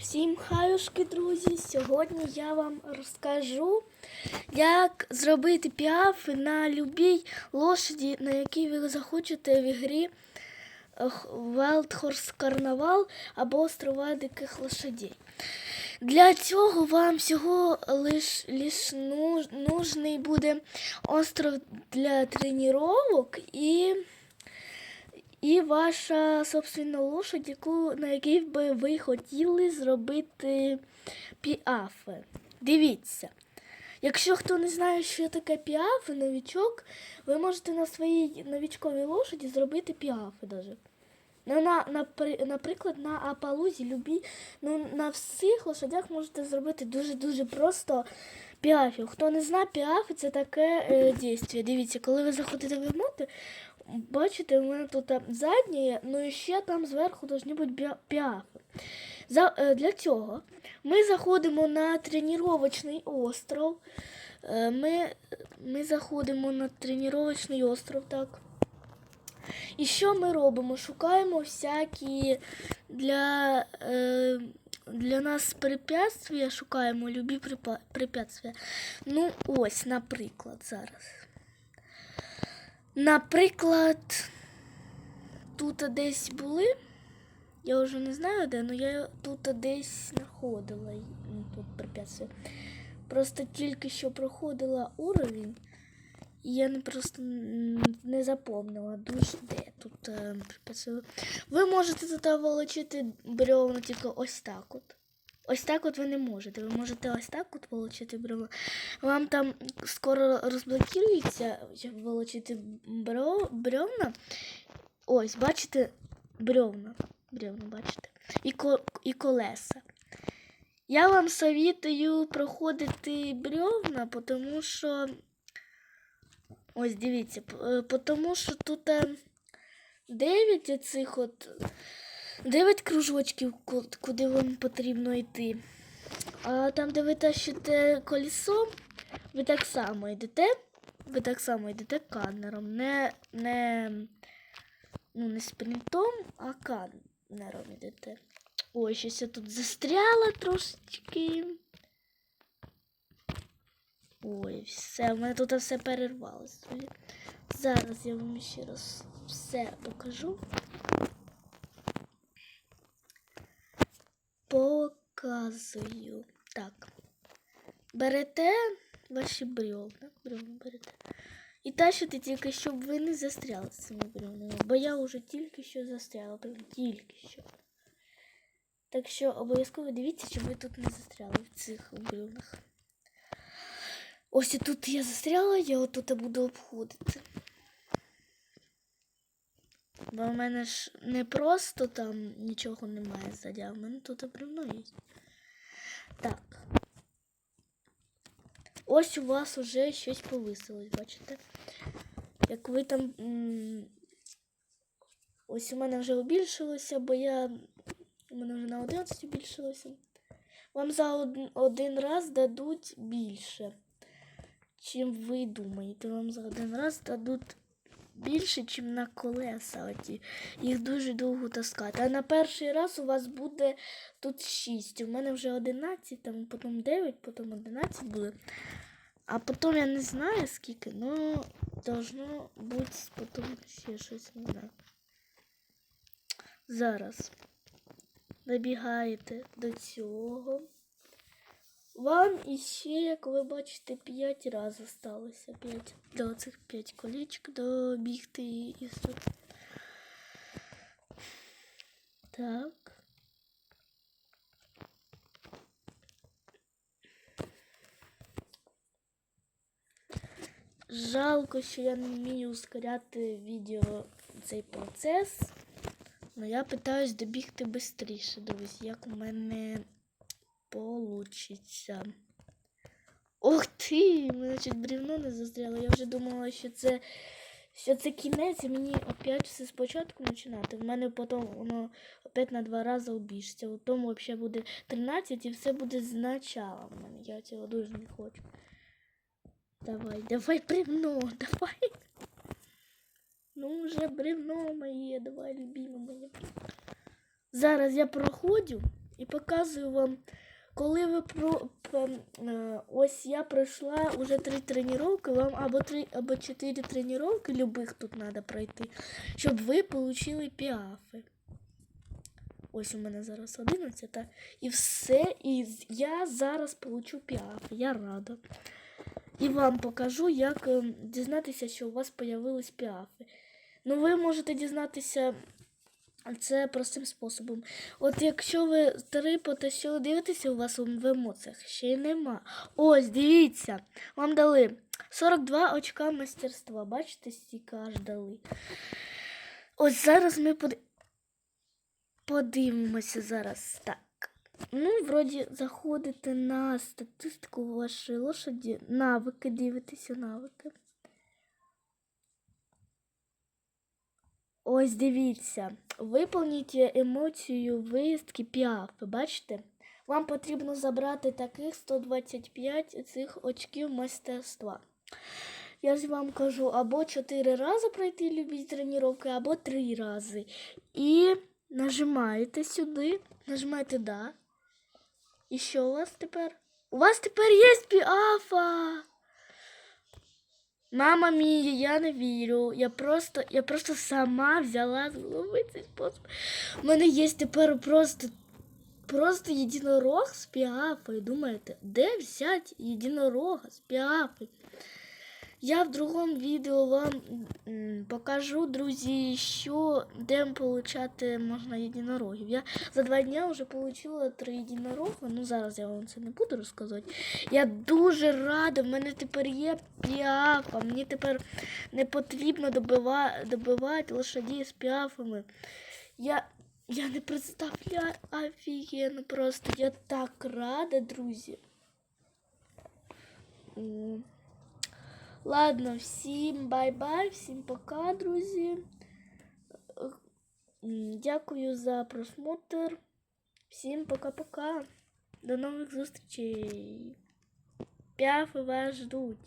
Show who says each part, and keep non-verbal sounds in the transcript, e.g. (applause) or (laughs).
Speaker 1: Всім хаюшки, друзі! Сьогодні я вам розкажу, як зробити піафи на любій лошаді, на якій ви захочете в ігрі е, Wild Horse Carnival або острова диких лошадей. Для цього вам всього лиш, лиш нужний буде остров для тренувань і і ваша собственна лошадь, яку, на якій би ви хотіли зробити піафи. Дивіться. Якщо хто не знає, що таке піафи, новічок, ви можете на своїй новічковій лошаді зробити піафи даже. Ну, на, на, наприклад, на Апалузі любі, ну, на всіх лошадях можете зробити дуже-дуже просто піафів. Хто не знає, піафи це таке е, дійство. Дивіться, коли ви заходите в емоти, бачите, у мене тут е, задні, ну і ще там зверху повинні бути піафи. За, е, для цього ми заходимо на тренувачний остров. Е, ми, ми заходимо на тренувачний остров, так. І що ми робимо? Шукаємо всякі для, для нас препятствия, шукаємо любі препятствия. Ну, ось, наприклад, зараз. Наприклад, тут десь були. Я вже не знаю де, але я тут десь знаходила ну, тут препятствия. Просто тільки що проходила уровень. І я не просто не запомнила дуже де тут е. Ви можете тут волочити бревна тільки ось так от. Ось так от ви не можете. Ви можете ось так от волочити бревна. Вам там скоро розблокується щоб бро- бревна. Ось, бачите, бревна. Бревна, бачите. І, ко- і колеса. Я вам советую проходити бревна, тому що Ось дивіться, е, тому що тут е, 9 цих от 9 кружочків, куди вам потрібно йти. А там, де ви тащите колесо, ви так само йдете. Ви так само йдете канером. Не, не, ну, не спринтом, а канером йдете. Ой, щось я тут застряла трошечки. Ой, все, в мене тут все перервалося. Зараз я вам ще раз все покажу. Показую. Так. Берете ваші бревна. Бревна берете. І тащите тільки, щоб ви не застряли з цими бревнами. Бо я вже тільки що застряла. Прям тільки що. Так що обов'язково дивіться, щоб ви тут не застряли в цих бревнах. Ось і тут я застряла, я отут буду обходити. Бо в мене ж не просто там нічого немає ззаді, а в мене тут бревно є. Так. Ось у вас уже щось повисилось, бачите? Як ви там. Ось у мене вже збільшилося, бо я. У мене вже на 11 збільшилося. Вам за один, один раз дадуть більше чим ви думаєте. Вам за один раз дадуть більше, ніж на колеса. Оті. Їх дуже довго таскати. А на перший раз у вас буде тут 6. У мене вже 11, там потім 9, потім 11 буде. А потім я не знаю скільки, ну должно бути потім ще щось, не знаю. Зараз добігаєте до цього. Вам іще, як ви бачите, 5 разів залишилося. 5 до цих 5 колечок добігти і, і все. Так. Жалко, що я не вмію ускоряти відео цей процес. але я питаюсь добігти швидше, друзі, як у мене получиться. Ух ти! Мене чуть бревно не застряло. Я вже думала, що це, що це кінець, і мені опять все спочатку починати. В мене потім воно опять на два рази обіжиться. Тому взагалі буде 13 і все буде спочатку в мене. Я цього дуже не хочу. Давай, давай бревно, (laughs) давай. Ну вже бревно моє, давай, любиме моє. Зараз я проходжу. і показую вам, коли ви про е, ось я пройшла уже три тренування, вам або три, або чотири тренування, любих тут треба пройти, щоб ви отримали піафи. Ось у мене зараз 11, і все, і я зараз получу піафи. Я рада. І вам покажу, як ем, дізнатися, що у вас появились піафи. Ну, ви можете дізнатися це простим способом. От якщо ви трипоте, що дивитеся, у вас в емоціях ще й нема. Ось, дивіться, вам дали 42 очка мастерства. Бачите, стільки аж дали. Ось зараз ми под... подивимося зараз. Так. Ну, вроді заходите на статистику вашої лошаді, навики, дивитеся навики. Ось дивіться, виповніть емоцію виїздки піафи, бачите? Вам потрібно забрати таких 125 цих очків майстерства. Я ж вам кажу, або 4 рази пройти любі тренування, або 3 рази. І нажимаєте сюди, нажимаєте да. І що у вас тепер? У вас тепер є піафа! Мама мія, я не вірю. Я просто, я просто сама взяла з голови цей спосіб. У мене є тепер просто, просто єдинорог з піафою. Думаєте, де взяти єдинорога з піафою? Я в другому відео вам покажу, друзі, що де получати можна єдинорогів. Я за два дні вже отримала три єдинорога. Ну зараз я вам це не буду розказувати. Я дуже рада, в мене тепер є піафа. Мені тепер не потрібно добива, добивати лошаді з піафами. Я, я не представляю офігенно просто. Я так рада, друзі. М. Ладно, всім бай-бай, всім пока, друзі. М, Дякую за просмотр. Всім пока-пока. До нових зустрічей. П'яфи вас ждуть.